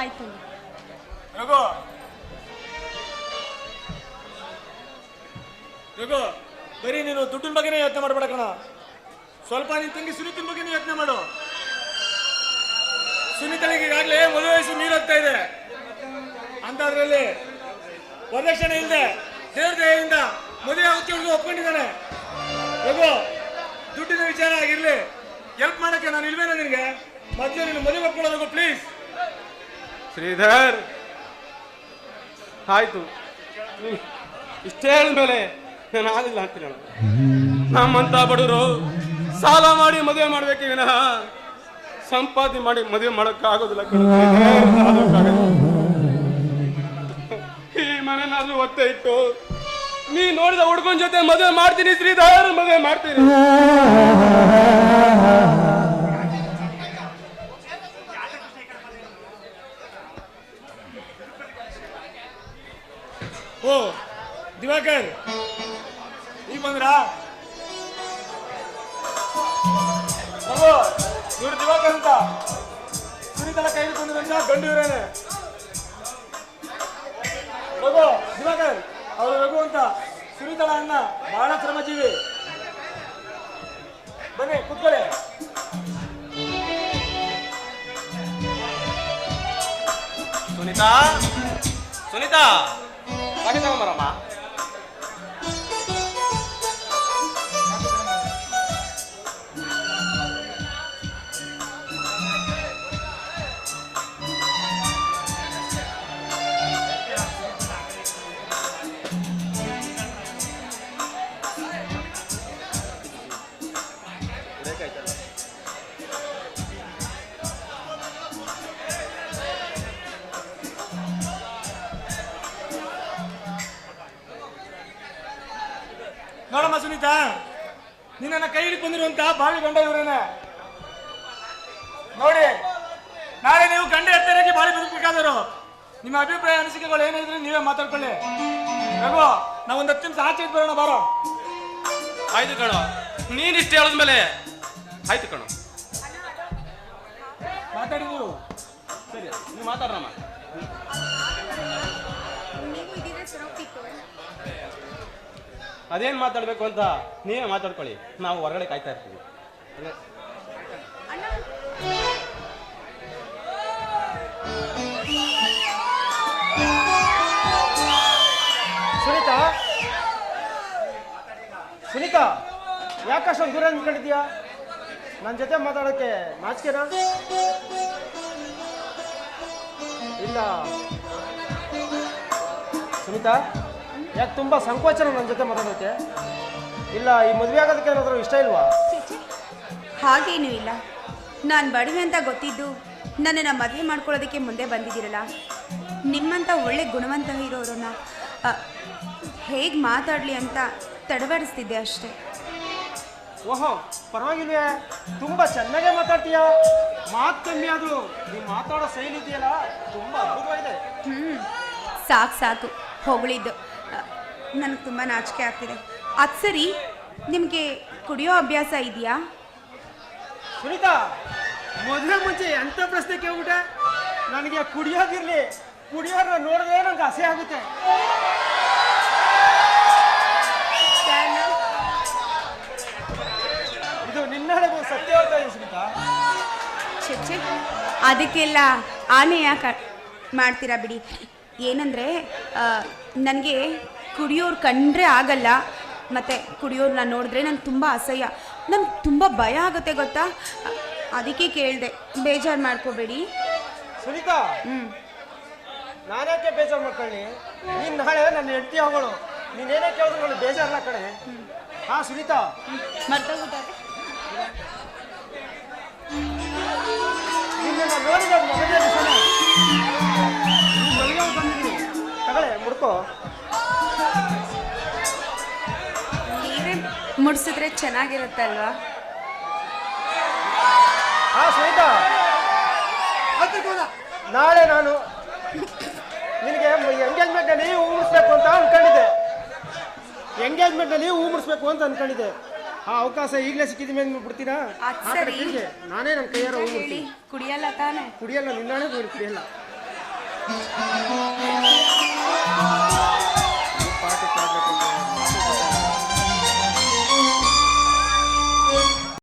ಆಯ್ತು ಬರೀ ನೀನು ದುಡ್ಡಿನ ಬಗ್ಗೆನೇ ಯೋಚನೆ ಮಾಡಬೇಡ ಕಣ. ಸ್ವಲ್ಪ ನಿನ್ ತಂಗಿ ಸುನೀತಿನ ಬಗ್ಗೆ ಯೋಚನೆ ಮಾಡು. ಸುನೀತಳಿಗೆ ಈಗಾಗಲೇ ಮದುವೆ ವಯಸ್ಸು ಮೀರೋಗ್ತಾ ಇದೆ. ಅಂತದ್ರಲ್ಲಿ ವರದಕ್ಷಿಣೆ ಇಲ್ಲದೆ ದೇವ್ರ ದೇಹದಿಂದ ಮದುವೆ ಆಗುತ್ತೆ ಹುಡುಗ ಒಪ್ಕೊಂಡಿದ್ದಾನೆ. ರಘು, ದುಡ್ಡಿನ ವಿಚಾರ ಆಗಿರ್ಲಿ ಹೆಲ್ಪ್ ಮಾಡಕ್ಕೆ ನಾನು ಇಲ್ವೇನೋ ನಿನಗೆ? ಮೊದಲು ನೀನು ಮದುವೆ ಒಪ್ಕೊಳ್ಳೋದು ಪ್ಲೀಸ್ ಶ್ರೀಧರ್. ಆಯ್ತು. ಇಷ್ಟೇ ಹೇಳಿದ್ಮೇಲೆ ನಾನು ಆಗಿಲ್ಲ ಅಂತೀನಿ ನಮ್ಮಂತ ಬಡವರು ಸಾಲ ಮಾಡಿ ಮದುವೆ ಮಾಡ್ಬೇಕು ವಿನಃ ಸಂಪಾದನೆ ಮಾಡಿ ಮದುವೆ ಮಾಡಕ್ಕೆ ಆಗೋದಿಲ್ಲ. ಈ ಮನೆನಾದ್ರೂ ಒತ್ತೆ ಇಟ್ಟು ನೀ ನೋಡಿದ ಹುಡುಗನ ಜೊತೆ ಮದುವೆ ಮಾಡ್ತೀನಿ ಶ್ರೀಧರ್, ಮದುವೆ ಮಾಡ್ತೀನಿ. ಓ, ದಿವಾಕರ್. ಈಗ ಬಂದ್ರಾ? ಇವ್ರು ದಿವಾಕರ್ ಅಂತ. ಸುನೀತಲ ಕೈ ಹಿಡ್ಕೊಂಡಿರಂತ ಗಂಡು ಇವರೇನೆ ಮಗು ದಿವಾಕರ್, ಅವರು ರಘು ಅಂತ ಸುನೀತಳ ಅನ್ನ ಬಹಳ ಶ್ರಮಜೀವಿ. ಬನ್ನಿ, ಕುತ್ಕೊಳ್ಳಿ. ಸುನಿತಾ? ಸುನೀತಾ? ನೋಡಮ್ಮ ಸುನೀತಾ ನಿನ್ನ ಕೈ ಹಿಡಿದು ಬಂದಿರುವಂತ ಬಾವಿ ಗಂಡ ಇವರೇನೆ ನೋಡಿ ನಾಳೆ ನೀವು ಗಂಡ ಎತ್ತರಾಗಿ ಬಾಳಿ ಬದುಕಬೇಕಾದರು ನಿಮ್ಮ ಅಭಿಪ್ರಾಯ ಅನಿಸಿಕೆಗಳು ಏನಿದ್ರೆ ನೀವೇ ಮಾತಾಡ್ಕೊಳ್ಳಿ. ರಘು ನಾವು ಒಂದ್ ಹತ್ತು ನಿಮಿಷ ಆಚೆ ಬರೋಣ ಬಾರೋ. ಆಯ್ತು ಕಣ. ನೀನ್ ಇಷ್ಟ ಹೇಳಿದ್ಮೇಲೆ ಆಯ್ತು ಕಣ. ಮಾತಾಡಿ ನೀವು ಸರಿ ನೀವು ಸರೋಗ್ತಿತ್ತು ಅದೇನ್ ಮಾತಾಡ್ಬೇಕು ಅಂತ ನೀವೇ ಮಾತಾಡ್ಕೊಳ್ಳಿ. ನಾವು ಹೊರಗಡೆ ಕಾಯ್ತಾ ಇರ್ತೀವಿ. ಸುನೀತಾ? ಸುನೀತಾ ಯಾಕಷ್ಟೊಂದು ದೂರ ನಿಂತ್ಕೊಂಡಿದ್ಯಾ ನನ್ನ ಜೊತೆ ಮಾತಾಡೋಕ್ಕೆ ನಾಚಿಕೆನಾ? ಇಲ್ಲ. ಸುನೀತಾ? ಯಾಕೆ ತುಂಬ ಸಂಕೋಚನ ನನ್ನ ಜೊತೆ ಮಾತಾಡೋಕ್ಕೆ ಇಲ್ಲ ಈ ಮದುವೆ ಆಗೋದಕ್ಕೆ ಏನಾದರೂ ಇಷ್ಟ ಇಲ್ವಾ? ಹಾಗೇನೂ ಇಲ್ಲ. ನಾನು ಬಡವೆ ಅಂತ ಗೊತ್ತಿದ್ದು ನನ್ನನ್ನು ಮದುವೆ ಮಾಡ್ಕೊಳ್ಳೋದಕ್ಕೆ ಮುಂದೆ ಬಂದಿದ್ದೀರಲ್ಲ. ನಿಮ್ಮಂಥ ಒಳ್ಳೆ ಗುಣವಂತ ಇರೋರನ್ನ ಹೇಗೆ ಮಾತಾಡಲಿ ಅಂತ ತಡವರಿಸ್ತಿದ್ದೆ ಅಷ್ಟೇ. ಓಹೋ ಪರವಾಗಿಲ್ವೇ. ತುಂಬ ಚೆನ್ನಾಗೇ ಮಾತಾಡ್ತೀಯ. ಮಾತು ಕಮ್ಮಿ ಆದರೂ ನೀವು ಮಾತಾಡೋ ಶೈಲಿ ಇದೆಯಲ್ಲ ತುಂಬ ಅದ್ಭುತವಾಗಿದೆ. ಹ್ಞೂ ಸಾಕು ಸಾಕು. ಹೊಗಳಿದ್ದು. ನನಗೆ ತುಂಬ ನಾಚಿಕೆ ಆಗ್ತಿದೆ. ಅದು ಸರಿ ನಿಮಗೆ ಕುಡಿಯೋ ಅಭ್ಯಾಸ ಇದೆಯಾ? ಸುನೀತಾ ಮೊದಲ ಮುಂಚೆ ಎಂಥ ಪ್ರಶ್ನೆ ಕೇಳ್ಬಿಟ್ಟೆ? ನನಗೆ ಕುಡಿಯೋದಿರಲಿ ಕುಡಿಯೋರ ನೋಡಿದ್ರೆ ನಂಗೆ ಆಸೆ ಆಗುತ್ತೆ. ಇದು ನಿನ್ನಡೆಗೂ ಸತ್ಯ ಹೇಳ್ತಾ ಇದೆ ಸುನೀತಾ. ಛೆ, ಛೆ. ಅದಕ್ಕೆಲ್ಲ ಆನೆಯ ಯಾಕೆ ಮಾಡ್ತೀರಾ ಬಿಡಿ. ಏನಂದರೆ ನನಗೆ ಕುಡಿಯೋರು ಕಂಡ್ರೆ ಆಗಲ್ಲ ಮತ್ತು ನಾನು ನೋಡಿದ್ರೆ ನಂಗೆ ತುಂಬ ಅಸಹ್ಯ. ನಂಗೆ ತುಂಬ ಭಯ ಆಗುತ್ತೆ ಗೊತ್ತಾ? ಅದಕ್ಕೆ ಕೇಳಿದೆ ಬೇಜಾರು ಮಾಡ್ಕೋಬೇಡಿ. ಸುನೀತಾ! ಹ್ಞೂ ನಾನೇಕೆ ಬೇಜಾರು ಮಾಡ್ಕೊಳ್ಳಿ? ನೀನು ನಾಳೆ ನನ್ನ ಹೆಂಡತಿ ಹೋಗೋಳು ನೀನೇನೇ ಕೇಳಿದ್ರು ನನಗೆ ಬೇಜಾರಲ್ಲ ಕಡೆ ಹಾಂ ಸುನೀತಾ! ಮರ್ತೋಗ್ಬಿಟ್ಟಾರೆ ನಿನ್ನ ನೋಡಿದ ಮುಡ್ಕೋ ನೀವೇ ಮುಡಿಸಿದ್ರೆ ಚೆನ್ನಾಗಿರುತ್ತಲ್ವಾ ಹಾ ಸ್ನೇಹಿತ. ನಾಳೆ ನಾನು ನಿನಗೆ ಎಂಗೇಜ್ಮೆಂಟಲ್ಲಿ ಹೂ ಮುಡಿಸ್ಬೇಕು ಅಂತ ಅನ್ಕೊಂಡಿದ್ದೆ. ಎಂಗೇಜ್ಮೆಂಟಲ್ಲಿ ಹೂ ಮುಡಿಸ್ಬೇಕು ಅಂತ ಅನ್ಕೊಂಡಿದ್ದೆ. ಆ ಅವಕಾಶ ಈಗಲೇ ಸಿಕ್ಕಿದ ಮೇಲೆ ಬಿಡ್ತೀರಾ? ಆ ಕಡೆ ಸರಿ. ತಿರ್ಗಿ ನಾನೇ ನನ್ನ ಕೈಯಾರ ಹೂ ಹೇಳಿ. ಮುಡ್ತೀನಿ. ಕುಡಿಯಲ್ಲ ತಾನೆ? ಕುಡಿಯಲ್ಲ ನಿನ್ನಾಳೆ ಕುಡಿಯಲ್ಲ.